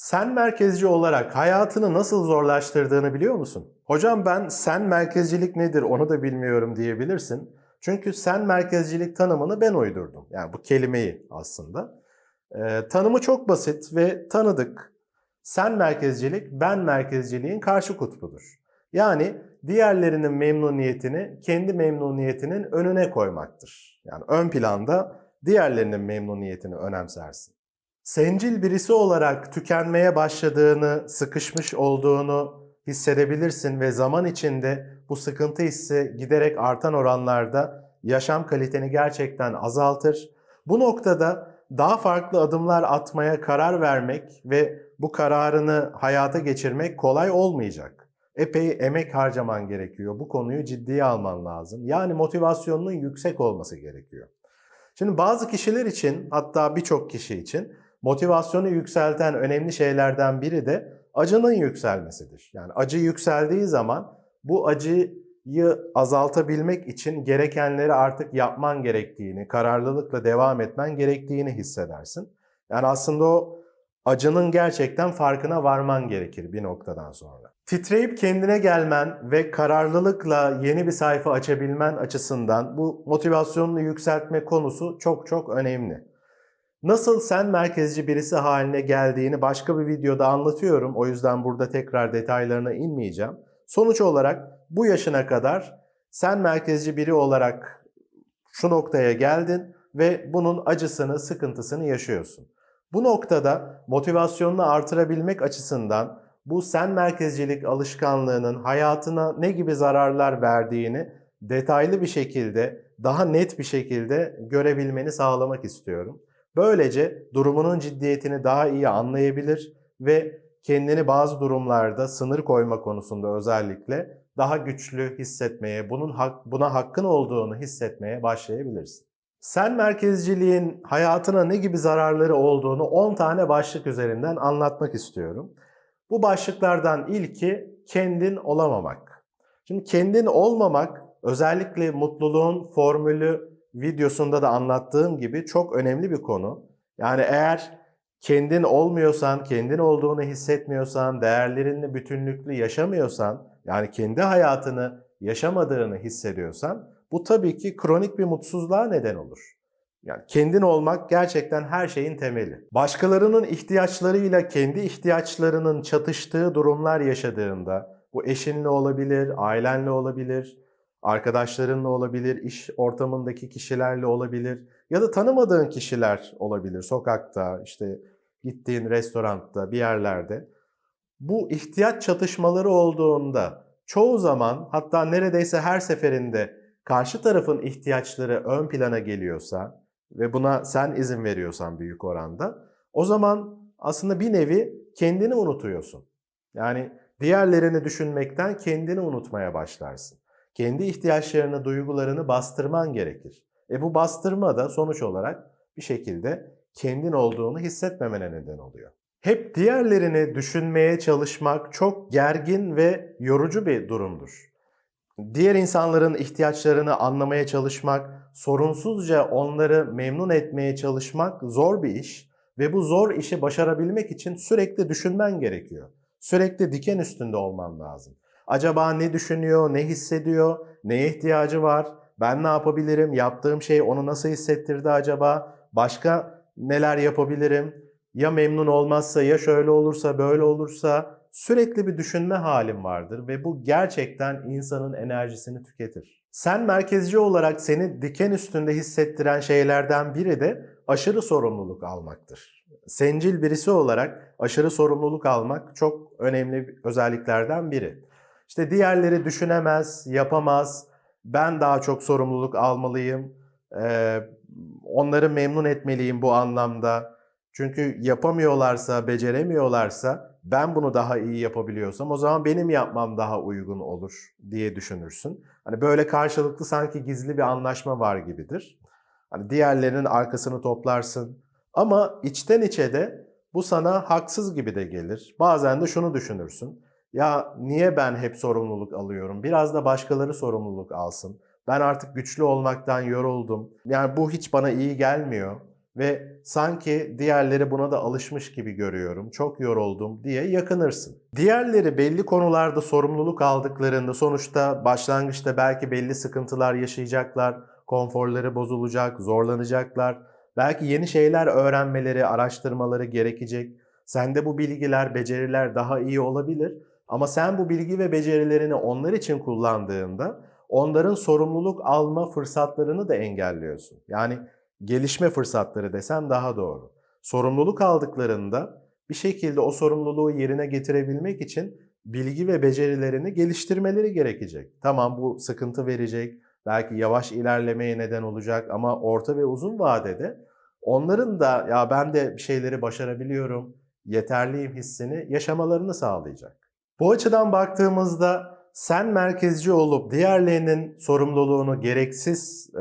Sen merkezci olarak hayatını nasıl zorlaştırdığını biliyor musun? Hocam ben sen merkezcilik nedir onu da bilmiyorum diyebilirsin. Çünkü sen merkezcilik tanımını ben uydurdum. Yani bu kelimeyi aslında. Ee, tanımı çok basit ve tanıdık. Sen merkezcilik, ben merkezciliğin karşı kutbudur. Yani diğerlerinin memnuniyetini kendi memnuniyetinin önüne koymaktır. Yani ön planda diğerlerinin memnuniyetini önemsersin. Sencil birisi olarak tükenmeye başladığını, sıkışmış olduğunu hissedebilirsin ve zaman içinde bu sıkıntı hissi giderek artan oranlarda yaşam kaliteni gerçekten azaltır. Bu noktada daha farklı adımlar atmaya karar vermek ve bu kararını hayata geçirmek kolay olmayacak. Epey emek harcaman gerekiyor. Bu konuyu ciddiye alman lazım. Yani motivasyonunun yüksek olması gerekiyor. Şimdi bazı kişiler için hatta birçok kişi için motivasyonu yükselten önemli şeylerden biri de acının yükselmesidir. Yani acı yükseldiği zaman bu acıyı azaltabilmek için gerekenleri artık yapman gerektiğini, kararlılıkla devam etmen gerektiğini hissedersin. Yani aslında o acının gerçekten farkına varman gerekir bir noktadan sonra. Titreyip kendine gelmen ve kararlılıkla yeni bir sayfa açabilmen açısından bu motivasyonunu yükseltme konusu çok çok önemli. Nasıl sen merkezci birisi haline geldiğini başka bir videoda anlatıyorum. O yüzden burada tekrar detaylarına inmeyeceğim. Sonuç olarak bu yaşına kadar sen merkezci biri olarak şu noktaya geldin ve bunun acısını, sıkıntısını yaşıyorsun. Bu noktada motivasyonunu artırabilmek açısından bu sen merkezcilik alışkanlığının hayatına ne gibi zararlar verdiğini detaylı bir şekilde, daha net bir şekilde görebilmeni sağlamak istiyorum. Böylece durumunun ciddiyetini daha iyi anlayabilir ve kendini bazı durumlarda sınır koyma konusunda özellikle daha güçlü hissetmeye, bunun hak, buna hakkın olduğunu hissetmeye başlayabilirsin. Sen merkezciliğin hayatına ne gibi zararları olduğunu 10 tane başlık üzerinden anlatmak istiyorum. Bu başlıklardan ilki kendin olamamak. Şimdi kendin olmamak özellikle mutluluğun formülü videosunda da anlattığım gibi çok önemli bir konu. Yani eğer kendin olmuyorsan, kendin olduğunu hissetmiyorsan, değerlerinle bütünlüklü yaşamıyorsan, yani kendi hayatını yaşamadığını hissediyorsan bu tabii ki kronik bir mutsuzluğa neden olur. Yani kendin olmak gerçekten her şeyin temeli. Başkalarının ihtiyaçlarıyla kendi ihtiyaçlarının çatıştığı durumlar yaşadığında, bu eşinle olabilir, ailenle olabilir, arkadaşlarınla olabilir, iş ortamındaki kişilerle olabilir ya da tanımadığın kişiler olabilir. Sokakta, işte gittiğin restoranda, bir yerlerde. Bu ihtiyaç çatışmaları olduğunda çoğu zaman hatta neredeyse her seferinde karşı tarafın ihtiyaçları ön plana geliyorsa ve buna sen izin veriyorsan büyük oranda o zaman aslında bir nevi kendini unutuyorsun. Yani diğerlerini düşünmekten kendini unutmaya başlarsın. Kendi ihtiyaçlarını, duygularını bastırman gerekir. E bu bastırma da sonuç olarak bir şekilde kendin olduğunu hissetmemene neden oluyor. Hep diğerlerini düşünmeye çalışmak çok gergin ve yorucu bir durumdur. Diğer insanların ihtiyaçlarını anlamaya çalışmak, sorunsuzca onları memnun etmeye çalışmak zor bir iş ve bu zor işi başarabilmek için sürekli düşünmen gerekiyor. Sürekli diken üstünde olman lazım. Acaba ne düşünüyor, ne hissediyor, neye ihtiyacı var, ben ne yapabilirim, yaptığım şey onu nasıl hissettirdi acaba, başka neler yapabilirim, ya memnun olmazsa, ya şöyle olursa, böyle olursa sürekli bir düşünme halim vardır ve bu gerçekten insanın enerjisini tüketir. Sen merkezci olarak seni diken üstünde hissettiren şeylerden biri de aşırı sorumluluk almaktır. Sencil birisi olarak aşırı sorumluluk almak çok önemli özelliklerden biri. İşte diğerleri düşünemez, yapamaz, ben daha çok sorumluluk almalıyım, onları memnun etmeliyim bu anlamda. Çünkü yapamıyorlarsa, beceremiyorlarsa ben bunu daha iyi yapabiliyorsam o zaman benim yapmam daha uygun olur diye düşünürsün. Hani böyle karşılıklı sanki gizli bir anlaşma var gibidir. Hani diğerlerinin arkasını toplarsın. Ama içten içe de bu sana haksız gibi de gelir. Bazen de şunu düşünürsün. Ya niye ben hep sorumluluk alıyorum? Biraz da başkaları sorumluluk alsın. Ben artık güçlü olmaktan yoruldum. Yani bu hiç bana iyi gelmiyor. ve sanki diğerleri buna da alışmış gibi görüyorum, çok yoruldum diye yakınırsın. Diğerleri belli konularda sorumluluk aldıklarında sonuçta başlangıçta belki belli sıkıntılar yaşayacaklar, konforları bozulacak, zorlanacaklar. Belki yeni şeyler öğrenmeleri, araştırmaları gerekecek. Sende bu bilgiler, beceriler daha iyi olabilir. Ama sen bu bilgi ve becerilerini onlar için kullandığında onların sorumluluk alma fırsatlarını da engelliyorsun. Yani gelişme fırsatları desem daha doğru. Sorumluluk aldıklarında bir şekilde o sorumluluğu yerine getirebilmek için bilgi ve becerilerini geliştirmeleri gerekecek. Tamam bu sıkıntı verecek, belki yavaş ilerlemeye neden olacak ama orta ve uzun vadede onların da ya ben de bir şeyleri başarabiliyorum, yeterliyim hissini yaşamalarını sağlayacak. Bu açıdan baktığımızda sen merkezci olup diğerlerinin sorumluluğunu gereksiz e,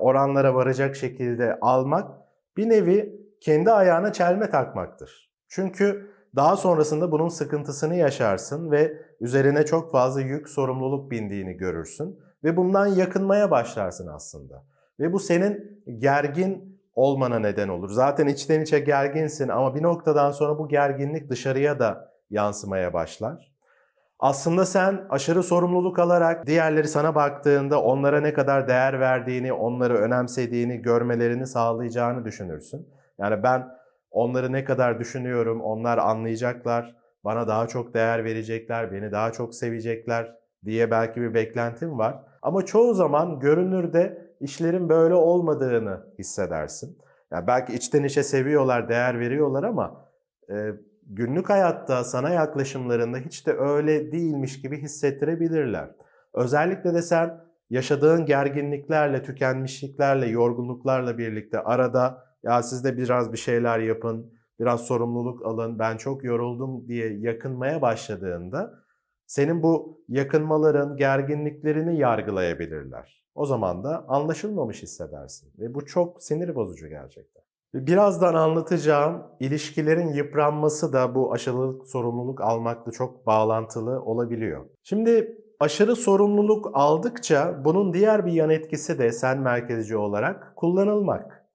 oranlara varacak şekilde almak bir nevi kendi ayağına çelme takmaktır. Çünkü daha sonrasında bunun sıkıntısını yaşarsın ve üzerine çok fazla yük, sorumluluk bindiğini görürsün ve bundan yakınmaya başlarsın aslında. Ve bu senin gergin olmana neden olur. Zaten içten içe gerginsin ama bir noktadan sonra bu gerginlik dışarıya da yansımaya başlar. Aslında sen aşırı sorumluluk alarak diğerleri sana baktığında onlara ne kadar değer verdiğini, onları önemsediğini görmelerini sağlayacağını düşünürsün. Yani ben onları ne kadar düşünüyorum, onlar anlayacaklar, bana daha çok değer verecekler, beni daha çok sevecekler diye belki bir beklentim var. Ama çoğu zaman görünürde işlerin böyle olmadığını hissedersin. Yani belki içten içe seviyorlar, değer veriyorlar ama günlük hayatta sana yaklaşımlarında hiç de öyle değilmiş gibi hissettirebilirler. Özellikle de sen yaşadığın gerginliklerle, tükenmişliklerle, yorgunluklarla birlikte arada ya siz de biraz bir şeyler yapın, biraz sorumluluk alın, ben çok yoruldum diye yakınmaya başladığında senin bu yakınmaların, gerginliklerini yargılayabilirler. O zaman da anlaşılmamış hissedersin ve bu çok sinir bozucu gerçekten. Birazdan anlatacağım ilişkilerin yıpranması da bu aşırılık sorumluluk almakla çok bağlantılı olabiliyor. Şimdi aşırı sorumluluk aldıkça bunun diğer bir yan etkisi de sen merkezci olarak kullanılmak.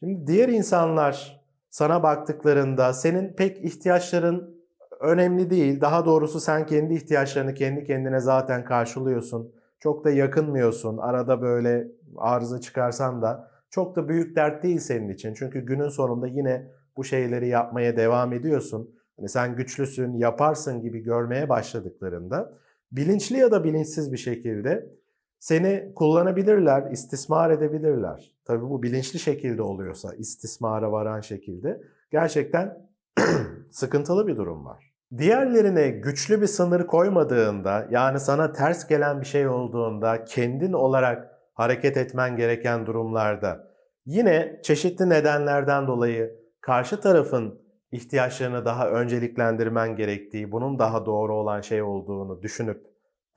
Şimdi diğer insanlar sana baktıklarında senin pek ihtiyaçların önemli değil. Daha doğrusu sen kendi ihtiyaçlarını kendi kendine zaten karşılıyorsun. Çok da yakınmıyorsun. Arada böyle arıza çıkarsan da çok da büyük dert değil senin için. Çünkü günün sonunda yine bu şeyleri yapmaya devam ediyorsun. Hani sen güçlüsün, yaparsın gibi görmeye başladıklarında bilinçli ya da bilinçsiz bir şekilde seni kullanabilirler, istismar edebilirler. Tabii bu bilinçli şekilde oluyorsa, istismara varan şekilde gerçekten sıkıntılı bir durum var. Diğerlerine güçlü bir sınır koymadığında, yani sana ters gelen bir şey olduğunda kendin olarak hareket etmen gereken durumlarda yine çeşitli nedenlerden dolayı karşı tarafın ihtiyaçlarını daha önceliklendirmen gerektiği, bunun daha doğru olan şey olduğunu düşünüp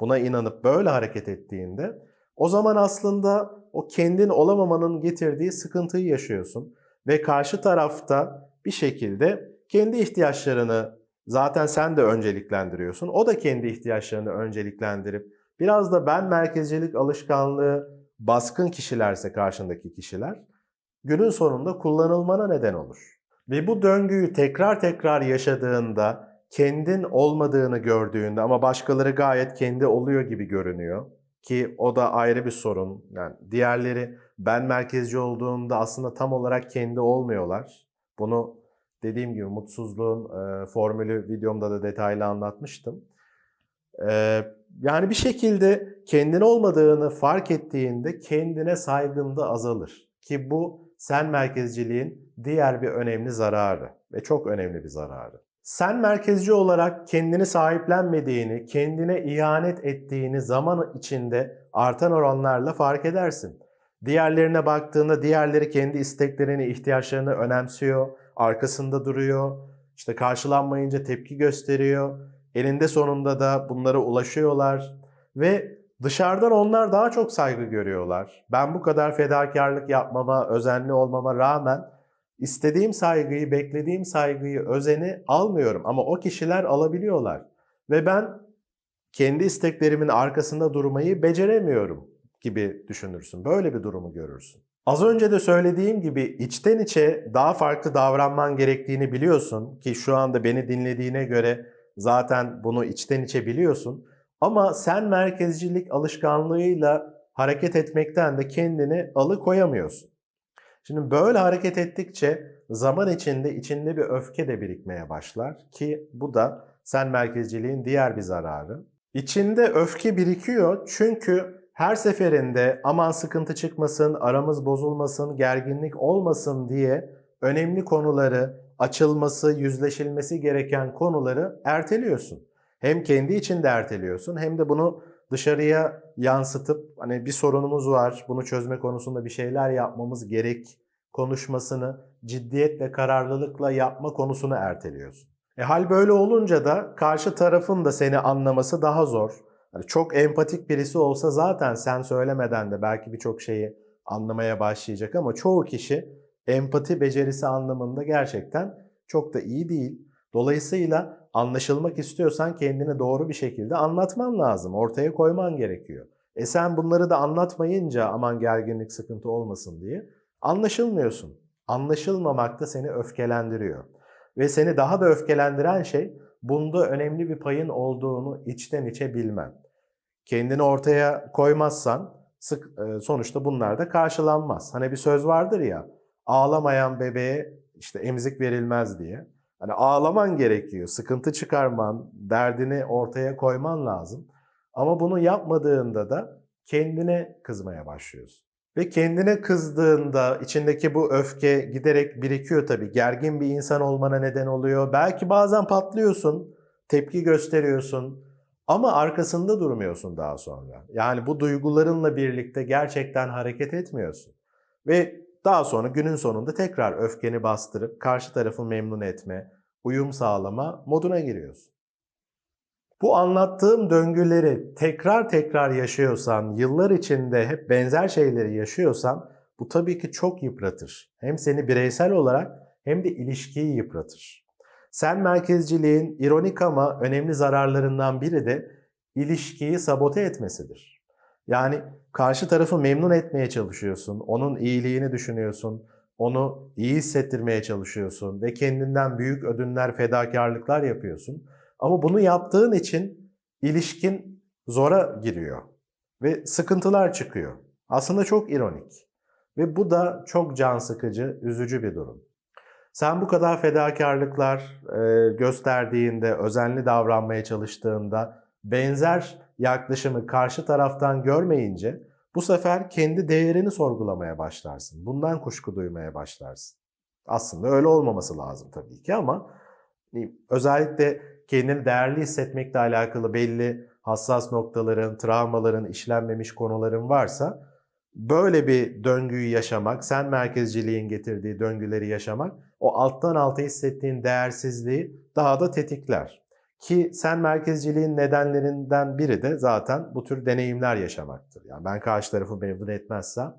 buna inanıp böyle hareket ettiğinde o zaman aslında o kendin olamamanın getirdiği sıkıntıyı yaşıyorsun ve karşı tarafta bir şekilde kendi ihtiyaçlarını zaten sen de önceliklendiriyorsun. O da kendi ihtiyaçlarını önceliklendirip biraz da ben merkezcilik alışkanlığı baskın kişilerse karşındaki kişiler günün sonunda kullanılmana neden olur. Ve bu döngüyü tekrar tekrar yaşadığında kendin olmadığını gördüğünde ama başkaları gayet kendi oluyor gibi görünüyor ki o da ayrı bir sorun. Yani diğerleri ben merkezci olduğunda aslında tam olarak kendi olmuyorlar. Bunu dediğim gibi mutsuzluğun e, formülü videomda da detaylı anlatmıştım. E, yani bir şekilde kendin olmadığını fark ettiğinde kendine saygın da azalır. Ki bu sen merkezciliğin diğer bir önemli zararı ve çok önemli bir zararı. Sen merkezci olarak kendini sahiplenmediğini, kendine ihanet ettiğini zaman içinde artan oranlarla fark edersin. Diğerlerine baktığında diğerleri kendi isteklerini, ihtiyaçlarını önemsiyor, arkasında duruyor, işte karşılanmayınca tepki gösteriyor. Elinde sonunda da bunlara ulaşıyorlar ve dışarıdan onlar daha çok saygı görüyorlar. Ben bu kadar fedakarlık yapmama, özenli olmama rağmen istediğim saygıyı, beklediğim saygıyı, özeni almıyorum ama o kişiler alabiliyorlar. Ve ben kendi isteklerimin arkasında durmayı beceremiyorum gibi düşünürsün. Böyle bir durumu görürsün. Az önce de söylediğim gibi içten içe daha farklı davranman gerektiğini biliyorsun ki şu anda beni dinlediğine göre zaten bunu içten içe biliyorsun. Ama sen merkezcilik alışkanlığıyla hareket etmekten de kendini alıkoyamıyorsun. Şimdi böyle hareket ettikçe zaman içinde içinde bir öfke de birikmeye başlar ki bu da sen merkezciliğin diğer bir zararı. İçinde öfke birikiyor çünkü her seferinde aman sıkıntı çıkmasın, aramız bozulmasın, gerginlik olmasın diye önemli konuları, açılması, yüzleşilmesi gereken konuları erteliyorsun. Hem kendi içinde erteliyorsun hem de bunu dışarıya yansıtıp hani bir sorunumuz var, bunu çözme konusunda bir şeyler yapmamız gerek konuşmasını ciddiyetle, kararlılıkla yapma konusunu erteliyorsun. E hal böyle olunca da karşı tarafın da seni anlaması daha zor. Hani çok empatik birisi olsa zaten sen söylemeden de belki birçok şeyi anlamaya başlayacak ama çoğu kişi empati becerisi anlamında gerçekten çok da iyi değil. Dolayısıyla anlaşılmak istiyorsan kendini doğru bir şekilde anlatman lazım. Ortaya koyman gerekiyor. E sen bunları da anlatmayınca aman gerginlik sıkıntı olmasın diye anlaşılmıyorsun. Anlaşılmamak da seni öfkelendiriyor. Ve seni daha da öfkelendiren şey bunda önemli bir payın olduğunu içten içe bilmen. Kendini ortaya koymazsan sık e, sonuçta bunlar da karşılanmaz. Hani bir söz vardır ya, ağlamayan bebeğe işte emzik verilmez diye. Hani ağlaman gerekiyor, sıkıntı çıkarman, derdini ortaya koyman lazım. Ama bunu yapmadığında da kendine kızmaya başlıyorsun. Ve kendine kızdığında içindeki bu öfke giderek birikiyor tabii. Gergin bir insan olmana neden oluyor. Belki bazen patlıyorsun, tepki gösteriyorsun ama arkasında durmuyorsun daha sonra. Yani bu duygularınla birlikte gerçekten hareket etmiyorsun. Ve daha sonra günün sonunda tekrar öfkeni bastırıp karşı tarafı memnun etme, uyum sağlama moduna giriyorsun. Bu anlattığım döngüleri tekrar tekrar yaşıyorsan, yıllar içinde hep benzer şeyleri yaşıyorsan bu tabii ki çok yıpratır. Hem seni bireysel olarak hem de ilişkiyi yıpratır. Sen merkezciliğin ironik ama önemli zararlarından biri de ilişkiyi sabote etmesidir. Yani karşı tarafı memnun etmeye çalışıyorsun, onun iyiliğini düşünüyorsun, onu iyi hissettirmeye çalışıyorsun ve kendinden büyük ödünler, fedakarlıklar yapıyorsun. Ama bunu yaptığın için ilişkin zora giriyor ve sıkıntılar çıkıyor. Aslında çok ironik ve bu da çok can sıkıcı, üzücü bir durum. Sen bu kadar fedakarlıklar gösterdiğinde, özenli davranmaya çalıştığında benzer yaklaşımı karşı taraftan görmeyince bu sefer kendi değerini sorgulamaya başlarsın. Bundan kuşku duymaya başlarsın. Aslında öyle olmaması lazım tabii ki ama hani, özellikle kendini değerli hissetmekle alakalı belli hassas noktaların, travmaların, işlenmemiş konuların varsa böyle bir döngüyü yaşamak, sen merkezciliğin getirdiği döngüleri yaşamak o alttan alta hissettiğin değersizliği daha da tetikler. Ki sen merkezciliğin nedenlerinden biri de zaten bu tür deneyimler yaşamaktır. Yani ben karşı tarafı memnun etmezsem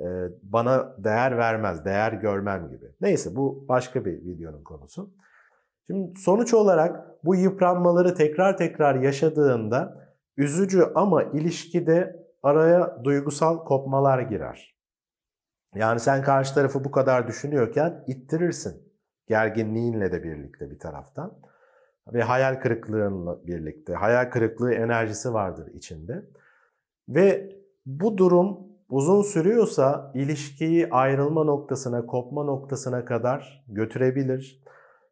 e, bana değer vermez, değer görmem gibi. Neyse bu başka bir videonun konusu. Şimdi sonuç olarak bu yıpranmaları tekrar tekrar yaşadığında üzücü ama ilişkide araya duygusal kopmalar girer. Yani sen karşı tarafı bu kadar düşünüyorken ittirirsin. Gerginliğinle de birlikte bir taraftan. Ve hayal kırıklığınla birlikte. Hayal kırıklığı enerjisi vardır içinde. Ve bu durum uzun sürüyorsa ilişkiyi ayrılma noktasına, kopma noktasına kadar götürebilir.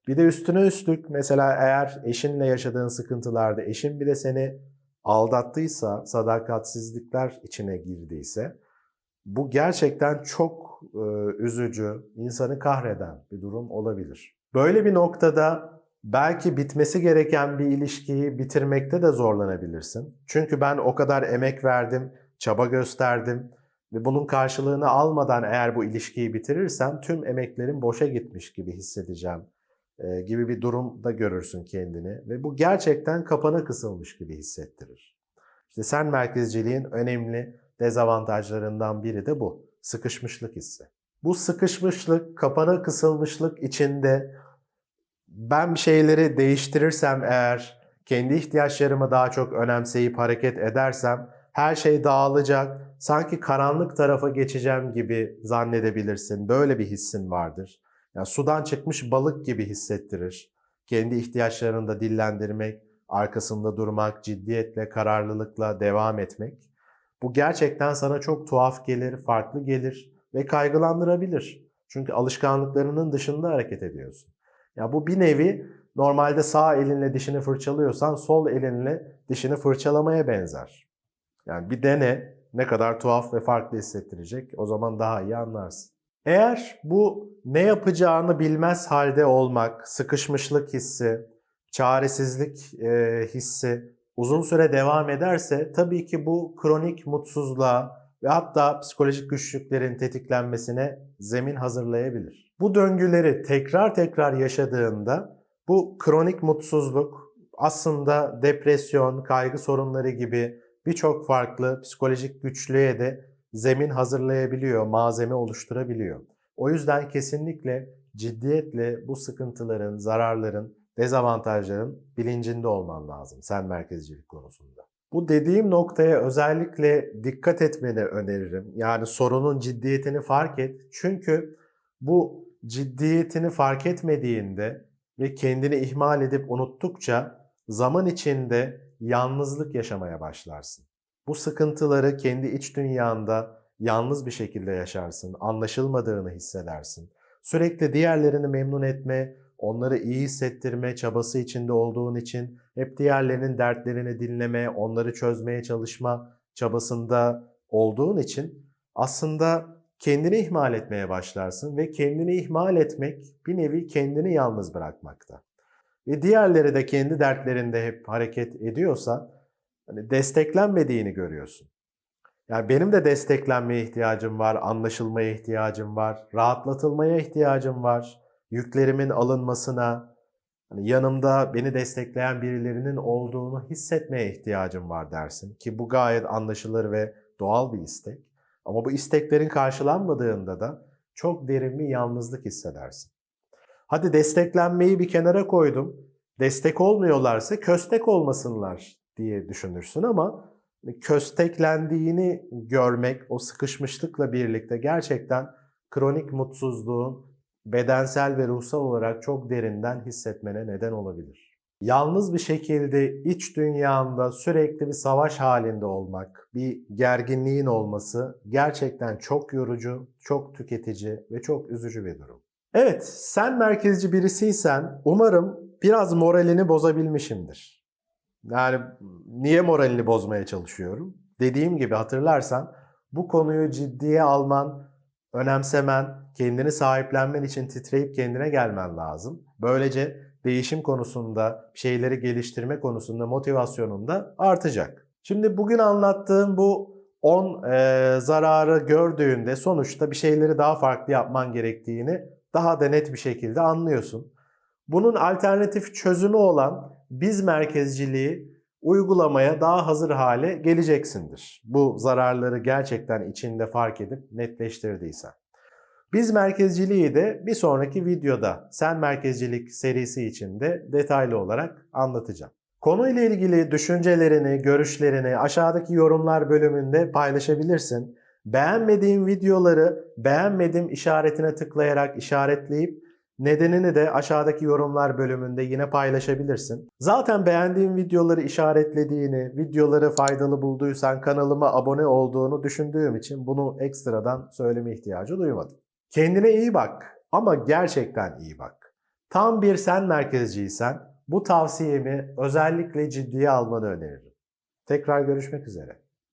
Bir de üstüne üstlük mesela eğer eşinle yaşadığın sıkıntılarda eşin bile seni aldattıysa, sadakatsizlikler içine girdiyse bu gerçekten çok e, üzücü, insanı kahreden bir durum olabilir. Böyle bir noktada belki bitmesi gereken bir ilişkiyi bitirmekte de zorlanabilirsin. Çünkü ben o kadar emek verdim, çaba gösterdim ve bunun karşılığını almadan eğer bu ilişkiyi bitirirsem tüm emeklerim boşa gitmiş gibi hissedeceğim e, gibi bir durumda görürsün kendini ve bu gerçekten kapana kısılmış gibi hissettirir. İşte sen merkezciliğin önemli dezavantajlarından biri de bu. Sıkışmışlık hissi. Bu sıkışmışlık, kapana kısılmışlık içinde ben bir şeyleri değiştirirsem eğer, kendi ihtiyaçlarımı daha çok önemseyip hareket edersem her şey dağılacak, sanki karanlık tarafa geçeceğim gibi zannedebilirsin. Böyle bir hissin vardır. Yani sudan çıkmış balık gibi hissettirir. Kendi ihtiyaçlarını da dillendirmek, arkasında durmak, ciddiyetle, kararlılıkla devam etmek. Bu gerçekten sana çok tuhaf gelir, farklı gelir ve kaygılandırabilir. Çünkü alışkanlıklarının dışında hareket ediyorsun. Ya bu bir nevi normalde sağ elinle dişini fırçalıyorsan sol elinle dişini fırçalamaya benzer. Yani bir dene ne kadar tuhaf ve farklı hissettirecek o zaman daha iyi anlarsın. Eğer bu ne yapacağını bilmez halde olmak, sıkışmışlık hissi, çaresizlik e, hissi uzun süre devam ederse tabii ki bu kronik mutsuzluğa ve hatta psikolojik güçlüklerin tetiklenmesine zemin hazırlayabilir. Bu döngüleri tekrar tekrar yaşadığında bu kronik mutsuzluk aslında depresyon, kaygı sorunları gibi birçok farklı psikolojik güçlüğe de zemin hazırlayabiliyor, malzeme oluşturabiliyor. O yüzden kesinlikle ciddiyetle bu sıkıntıların, zararların, dezavantajların bilincinde olman lazım sen merkezcilik konusunda. Bu dediğim noktaya özellikle dikkat etmeni öneririm. Yani sorunun ciddiyetini fark et. Çünkü bu ciddiyetini fark etmediğinde ve kendini ihmal edip unuttukça zaman içinde yalnızlık yaşamaya başlarsın. Bu sıkıntıları kendi iç dünyanda yalnız bir şekilde yaşarsın, anlaşılmadığını hissedersin. Sürekli diğerlerini memnun etme, onları iyi hissettirme çabası içinde olduğun için hep diğerlerinin dertlerini dinleme, onları çözmeye çalışma çabasında olduğun için aslında kendini ihmal etmeye başlarsın ve kendini ihmal etmek bir nevi kendini yalnız bırakmakta. Ve diğerleri de kendi dertlerinde hep hareket ediyorsa hani desteklenmediğini görüyorsun. Yani benim de desteklenmeye ihtiyacım var, anlaşılmaya ihtiyacım var, rahatlatılmaya ihtiyacım var, yüklerimin alınmasına, hani yanımda beni destekleyen birilerinin olduğunu hissetmeye ihtiyacım var dersin ki bu gayet anlaşılır ve doğal bir istek. Ama bu isteklerin karşılanmadığında da çok derin bir yalnızlık hissedersin. Hadi desteklenmeyi bir kenara koydum. Destek olmuyorlarsa köstek olmasınlar diye düşünürsün ama kösteklendiğini görmek o sıkışmışlıkla birlikte gerçekten kronik mutsuzluğun bedensel ve ruhsal olarak çok derinden hissetmene neden olabilir. Yalnız bir şekilde iç dünyanda sürekli bir savaş halinde olmak, bir gerginliğin olması gerçekten çok yorucu, çok tüketici ve çok üzücü bir durum. Evet, sen merkezci birisiysen umarım biraz moralini bozabilmişimdir. Yani niye moralini bozmaya çalışıyorum? Dediğim gibi hatırlarsan bu konuyu ciddiye alman, önemsemen, kendini sahiplenmen için titreyip kendine gelmen lazım. Böylece değişim konusunda, şeyleri geliştirme konusunda motivasyonun da artacak. Şimdi bugün anlattığım bu 10 e, zararı gördüğünde sonuçta bir şeyleri daha farklı yapman gerektiğini daha da net bir şekilde anlıyorsun. Bunun alternatif çözümü olan biz merkezciliği uygulamaya daha hazır hale geleceksindir. Bu zararları gerçekten içinde fark edip netleştirdiysen. Biz merkezciliği de bir sonraki videoda sen merkezcilik serisi içinde detaylı olarak anlatacağım. Konuyla ilgili düşüncelerini, görüşlerini aşağıdaki yorumlar bölümünde paylaşabilirsin. Beğenmediğin videoları beğenmedim işaretine tıklayarak işaretleyip nedenini de aşağıdaki yorumlar bölümünde yine paylaşabilirsin. Zaten beğendiğin videoları işaretlediğini, videoları faydalı bulduysan kanalıma abone olduğunu düşündüğüm için bunu ekstradan söyleme ihtiyacı duymadım. Kendine iyi bak ama gerçekten iyi bak. Tam bir sen merkezciysen bu tavsiyemi özellikle ciddiye almanı öneririm. Tekrar görüşmek üzere.